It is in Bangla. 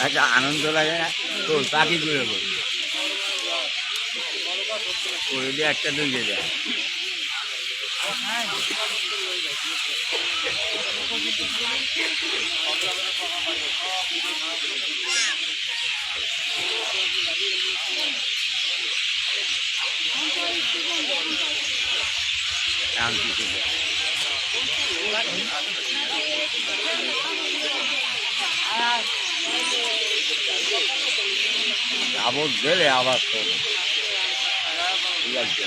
একটা আনন্দ লাগে না? তো পাখি ঘুরে বল। করে দিয়ে একটা দুইয়ে দেয় শান্তি ছিল আবার গেলে আবার করব ঠিক আছে।